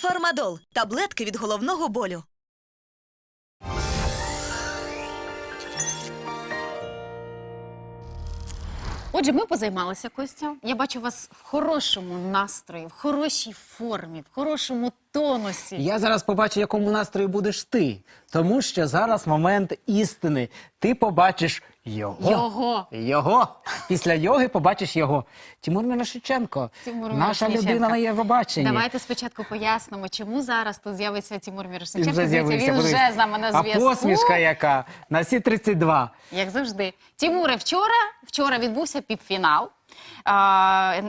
Фармадол таблетки від головного болю. Отже, ми позаймалися Костя. Я бачу вас в хорошому настрої, в хорошій формі, в хорошому тонусі. Я зараз побачу, в якому настрої будеш ти. Тому що зараз момент істини. Ти побачиш його. Його. Його. Після йоги побачиш його. Тимур Мірошиченко, Тимур Наша Мірошниченко. людина на Євробаченні. Давайте спочатку пояснимо, чому зараз тут з'явиться Тимур Він Мірошниченко. вже Дивіться, з'явився. Він подивись. вже з нами на А зв'язку. посмішка яка на всі 32. Як завжди. Тимуре, вчора, вчора відбувся півфінал.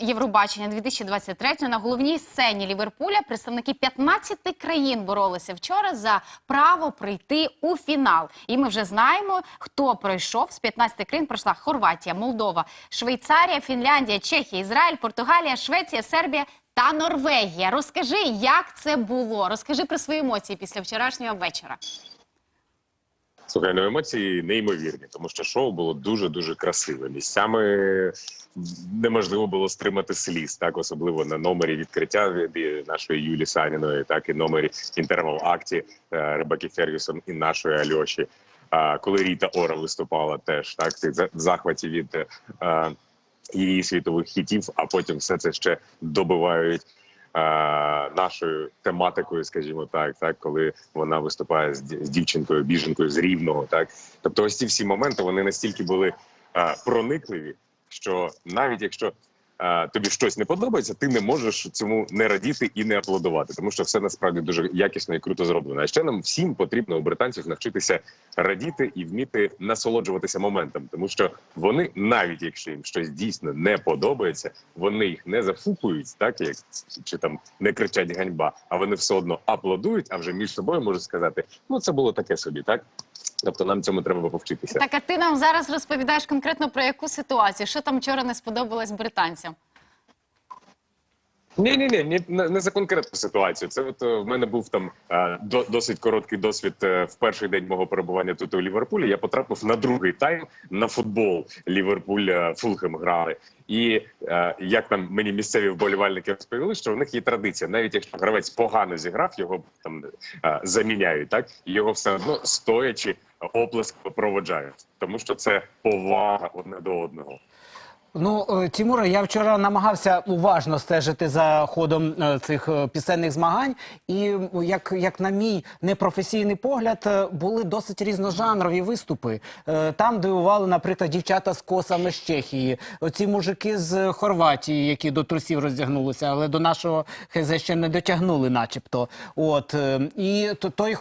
Євробачення 2023 на головній сцені Ліверпуля представники 15 країн боролися вчора за право прийти у фінал. І ми вже знаємо, хто пройшов з 15 країн. Пройшла Хорватія, Молдова, Швейцарія, Фінляндія, Чехія, Ізраїль, Португалія, Швеція, Сербія та Норвегія. Розкажи, як це було. Розкажи про свої емоції після вчорашнього вечора. Слухай, ну емоції неймовірні, тому що шоу було дуже дуже красиве. Місцями неможливо було стримати сліз, так особливо на номері відкриття від нашої Юлі Саніної, так і номері інтервал акті е, Ребекки Фергюсон і нашої Альоші. А коли Ріта Ора виступала, теж так в захваті від е, її світових хітів, а потім все це ще добивають. Е, Нашою тематикою, скажімо так, так коли вона виступає з, дівчинкою, біженкою з рівного, так? Тобто, ось ці всі моменти вони настільки були е, проникливі, що навіть якщо тобі щось не подобається, ти не можеш цьому не радіти і не аплодувати, тому що все насправді дуже якісно і круто зроблено. А ще нам всім потрібно у британців навчитися радіти і вміти насолоджуватися моментом, тому що вони, навіть якщо їм щось дійсно не подобається, вони їх не зафукують, так як чи там не кричать ганьба, а вони все одно аплодують, а вже між собою можуть сказати: ну це було таке собі, так. Тобто нам цьому треба повчитися. Так, а ти нам зараз розповідаєш конкретно про яку ситуацію? Що там вчора не сподобалось британцям? Ні, ні, ні, не, не за конкретну ситуацію. Це от е, в мене був там е, до, досить короткий досвід е, в перший день мого перебування тут у Ліверпулі. Я потрапив на другий тайм на футбол. Ліверпуль Фулхем грали. І як там мені місцеві вболівальники розповіли, що в них є традиція, навіть якщо гравець погано зіграв, його там заміняють, так його все одно стоячи оплеск проводжають, тому що це повага одне до одного. Ну, е, я вчора намагався уважно стежити за ходом е, цих е, пісенних змагань, і як, як на мій непрофесійний погляд, були досить різножанрові виступи. Там дивували, наприклад, дівчата з косами з Чехії, оці мужики з Хорватії, які до трусів роздягнулися, але до нашого ХЗ ще не дотягнули, начебто. От і то- той,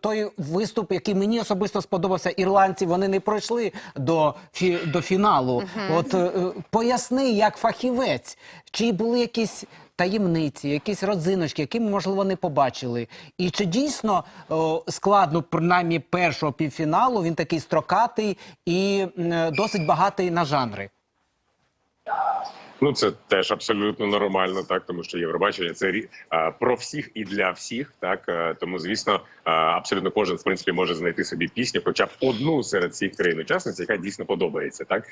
той виступ, який мені особисто сподобався, ірландці вони не пройшли до, фі, до фіналу. От поясни, як фахівець, чи були якісь. Таємниці, якісь родзиночки, які ми, можливо, не побачили. І чи дійсно складно, принаймні, першого півфіналу він такий строкатий і досить багатий на жанри? Ну це теж абсолютно нормально, так тому що Євробачення це а, про всіх і для всіх. Так е, тому, звісно, а, абсолютно кожен в принципі може знайти собі пісню, хоча б одну серед всіх країн-учасниць, яка дійсно подобається. Так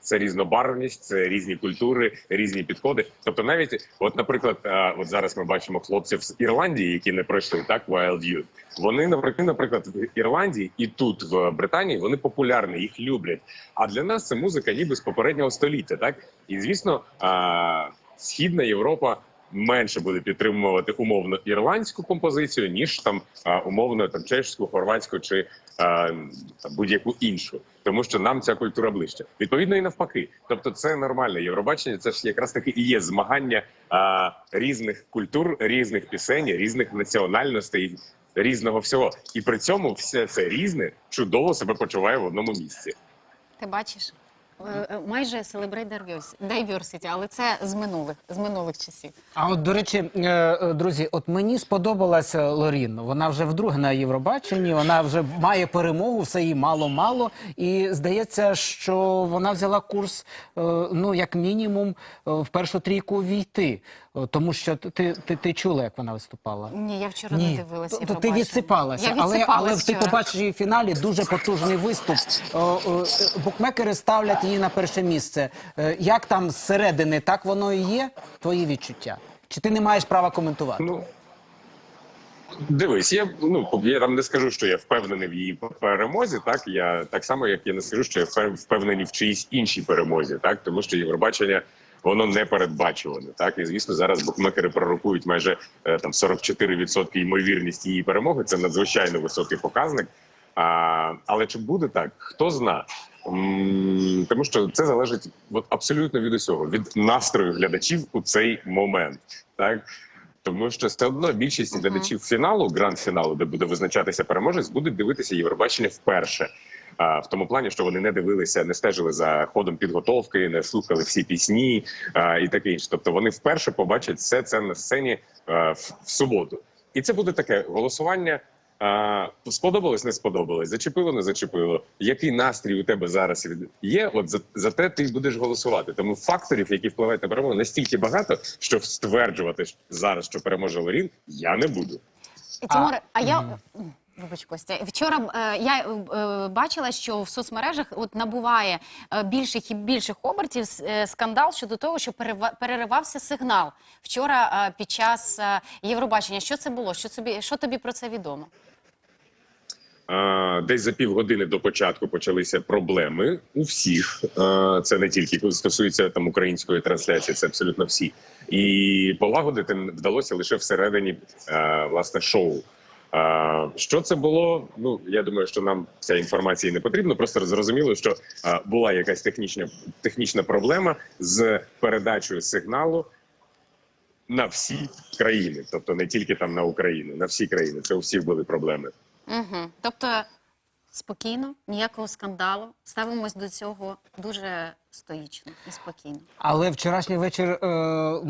це різнобарвність, це різні культури, різні підходи. Тобто, навіть, от, наприклад, а, от зараз ми бачимо хлопців з Ірландії, які не пройшли так Wild Youth. Вони наприклад, наприклад, в Ірландії і тут в Британії вони популярні, їх люблять. А для нас це музика ніби з попереднього століття, так і звісно, східна Європа менше буде підтримувати умовно ірландську композицію, ніж там умовно там чешську, хорватську чи будь-яку іншу, тому що нам ця культура ближче. Відповідно, і навпаки. Тобто, це нормально. Євробачення це ж якраз таки і є змагання а, різних культур, різних пісень, різних національностей. Різного всього, і при цьому все це різне чудово себе почуває в одному місці. Ти бачиш? Е, е, Майже Celebrate Diversity, але це з минулих, з минулих часів. А от, до речі, е, друзі, от мені сподобалася Лорін. Вона вже вдруге на Євробаченні, вона вже має перемогу, все їй мало-мало. І здається, що вона взяла курс, ну, як мінімум, в першу трійку війти. Тому що ти, ти, ти чула, як вона виступала? Ні, я вчора не дивилася. То, то ти відсипалася, Я але, але ти побачиш її в фіналі дуже потужний виступ. Букмекери ставлять її на перше місце. Е, Як там зсередини, так воно і є? Твої відчуття? Чи ти не маєш права коментувати? Ну Дивись, я ну я там не скажу, що я впевнений в її перемозі. Так я так само, як я не скажу, що я впев- впевнений в чиїсь іншій перемозі, так тому що Євробачення воно не передбачуване. Так і звісно, зараз букмекери пророкують майже е, там 44% ймовірність її перемоги. Це надзвичайно високий показник. А, але чи буде так? Хто зна? М, Тому що це залежить от, абсолютно від усього, від настрою глядачів у цей момент. Так тому що все одно більшість глядачів фіналу, гранд-фіналу, де буде визначатися переможець, будуть дивитися Євробачення вперше. А, в тому плані, що вони не дивилися, не стежили за ходом підготовки, не слухали всі пісні а, і таке інше. Тобто вони вперше побачать все це на сцені а, в, в суботу. І це буде таке голосування. А, сподобалось, не сподобалось, зачепило, не зачепило. Який настрій у тебе зараз є? От за, за те ти будеш голосувати. Тому факторів, які впливають на перемогу, настільки багато, що стверджувати зараз, що переможе Лорін, я не буду. Тимур, а я. Вибач, Костя. Вчора е, я е, бачила, що в соцмережах от набуває е, більших і більших обертів е, скандал щодо того, що перева- переривався сигнал вчора е, під час е, Євробачення. Що це було? Що тобі, що тобі про це відомо? Десь за півгодини до початку почалися проблеми у всіх. Це не тільки стосується там української трансляції, це абсолютно всі. І полагодити вдалося лише всередині власне шоу. Що це було? Ну я думаю, що нам ця інформація не потрібна. Просто зрозуміло, що була якась технічна технічна проблема з передачею сигналу на всі країни, тобто не тільки там на Україну, на всі країни. Це у всіх були проблеми. Угу. Тобто спокійно, ніякого скандалу. Ставимось до цього дуже стоїчно і спокійно. Але вчорашній вечір е,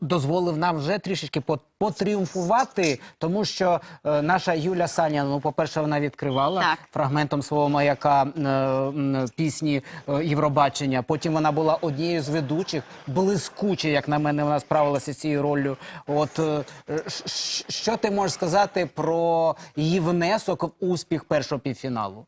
дозволив нам вже трішечки по- потріумфувати, тому що е, наша Юля Саня, ну, по-перше, вона відкривала Так. фрагментом свого маяка е, пісні е, Євробачення. Потім вона була однією з ведучих, блискуче, як на мене, вона справилася з цією роллю. От е, що ти можеш сказати про її внесок в успіх першого півфіналу?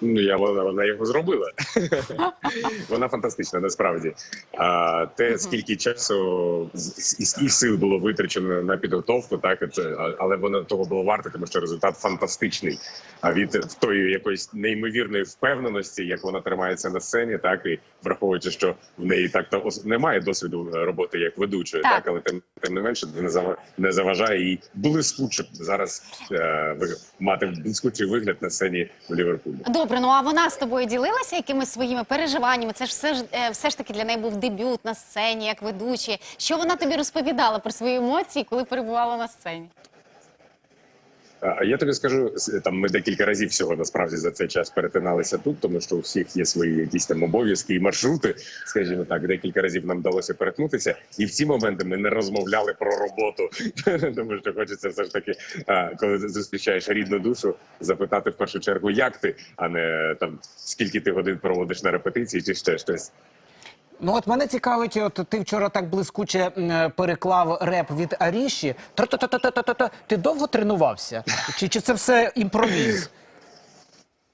Ну, я вона, вона його зробила. вона фантастична, насправді. А те, скільки часу і, і сил було витрачено на підготовку, так це, але воно того було варто, тому що результат фантастичний. А від тої якоїсь неймовірної впевненості, як вона тримається на сцені, так і враховуючи, що в неї так то ос- немає досвіду роботи як ведучої, Так. так, але тим, тим не менше не зава- не заважає їй блискуче зараз е, мати блискучий вигляд на сцені в Ліверпулі. Добре, ну а вона з тобою ділилася якимись своїми переживаннями? Це ж все ж е, все ж таки для неї був дебют на сцені, як ведучі. Що вона тобі розповідала про свої емоції, коли перебувала на сцені? А я тобі скажу, там ми декілька разів всього насправді за цей час перетиналися тут, тому що у всіх є свої якісь там обов'язки і маршрути. Скажімо так, декілька разів нам вдалося перетнутися, і в ці моменти ми не розмовляли про роботу, тому що хочеться все ж таки, коли зустрічаєш рідну душу, запитати в першу чергу, як ти, а не там скільки ти годин проводиш на репетиції, чи ще щось. Ну от мене цікавить, от ти вчора так блискуче переклав реп від Аріші. Ти довго тренувався? Чи це все імпровіз?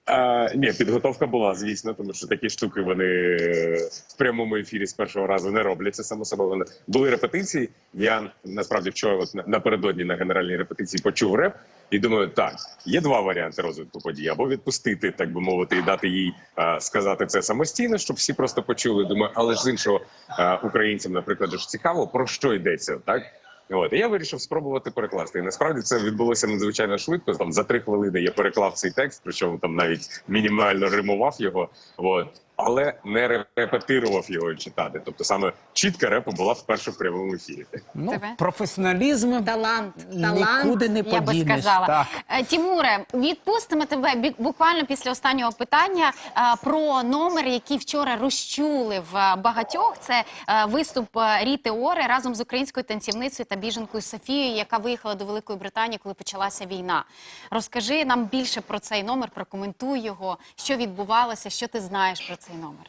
А, ні, підготовка була, звісно, тому що такі штуки вони е, в прямому ефірі з першого разу не робляться. Само собою Вони були репетиції. Я насправді вчора, от напередодні на генеральній репетиції, почув реп і думаю, так є два варіанти розвитку подій: або відпустити, так би мовити, і дати їй а, сказати це самостійно, щоб всі просто почули. Думаю, але ж з іншого а, українцям, наприклад, ж цікаво про що йдеться, так. От і я вирішив спробувати перекласти. І насправді це відбулося надзвичайно швидко. Там за три хвилини я переклав цей текст, причому там навіть мінімально римував його. От. Але не репетирував його читати. Тобто саме чітка репа була вперше в прямому ефірі. Ну, Тебе? професіоналізм Талант, талант, нікуди не я би подінеш. сказала. Так. Е, Тімуре, відпустимо тебе бі- буквально після останнього питання е, про номер, який вчора розчулив е, багатьох. Це е, виступ е, Ріти Ори разом з українською танцівницею та біженкою Софією, яка виїхала до Великої Британії, коли почалася війна. Розкажи нам більше про цей номер, прокоментуй його, що відбувалося, що ти знаєш про цей номер.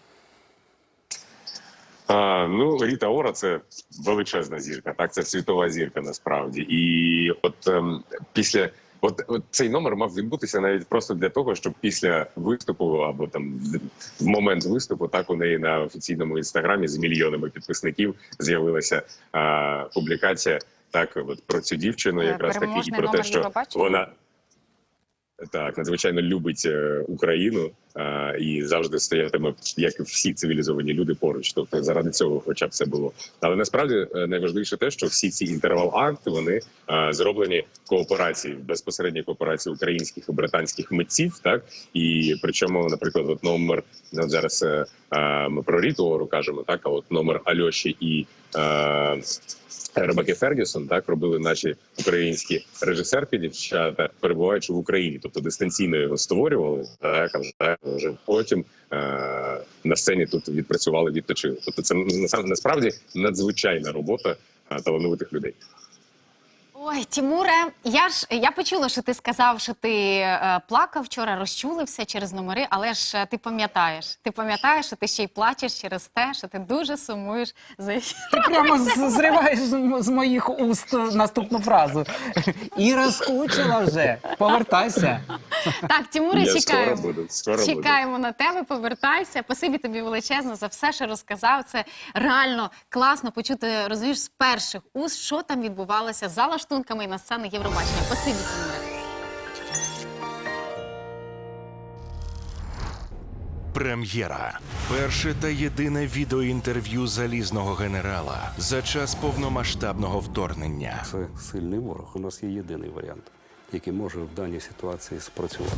А, ну, Ріта Ора це величезна зірка, так це світова зірка насправді. І от ем, після от, от цей номер мав відбутися навіть просто для того, щоб після виступу або там в, момент виступу, так у неї на офіційному інстаграмі з мільйонами підписників з'явилася а, публікація. Так, от про цю дівчину, Е, якраз таки, і про те, що вона так надзвичайно любить е, Україну і завжди стоятиме, як всі цивілізовані люди поруч. Тобто заради цього, хоча б це було. Але насправді е, найважливіше те, що всі ці інтервал акти вони е, зроблені кооперації в безпосередній кооперації українських і британських митців. Так і причому, наприклад, от номер ну, от зараз е, ми про Ріту Ору кажемо, так а от номер Альоші і. Ребекки Фергюсон так робили наші українські режисерки, дівчата, перебуваючи в Україні, тобто дистанційно його створювали, так так, вже потім е- на сцені тут відпрацювали, відточили. Тобто, це насправді надзвичайна робота е, талановитих людей. Ой, Тімуре, я ж я почула, що ти сказав, що ти е, плакав вчора, розчулився через номери, але ж е, ти пам'ятаєш. Ти пам'ятаєш, що ти ще й плачеш через те, що ти дуже сумуєш за Ти прямо з- зриваєш з, з моїх уст наступну фразу. Іра скучила вже. Повертайся. так. Тімуре, Я скоро чекаємо. буду, скоро буду. Чекаємо на тебе, повертайся. Спасибі тобі величезно за все, що розказав. Це реально класно почути, розумієш, з перших уст, що там відбувалося за лаштунками і на сцени Євробачення. Спасибі, Тімуре. Прем'єра. Перше та єдине відеоінтерв'ю залізного генерала за час повномасштабного вторгнення. Це сильний ворог. У нас є єдиний варіант, який може в даній ситуації спрацювати.